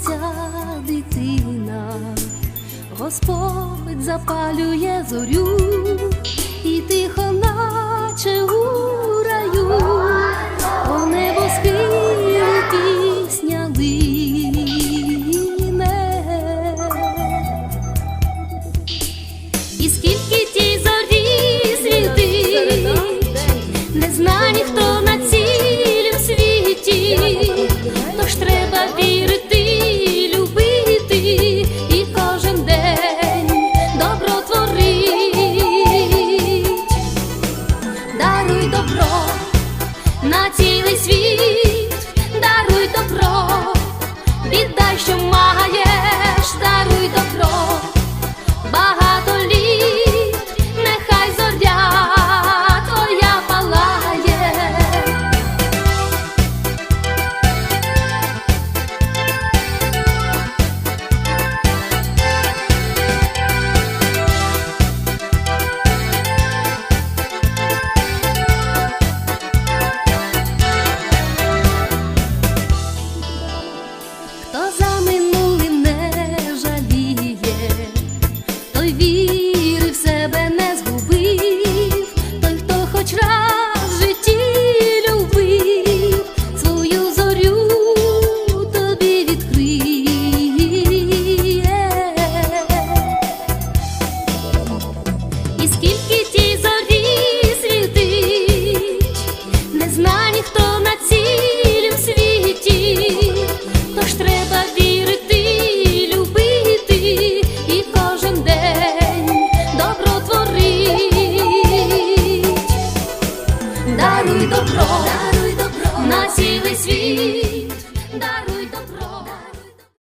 Ця дитина, Господь запалює зорю і тихо наче у раю, о небо спіли пісня лине. І скільки тій зорі світить, не зна ніхто на цілім світі.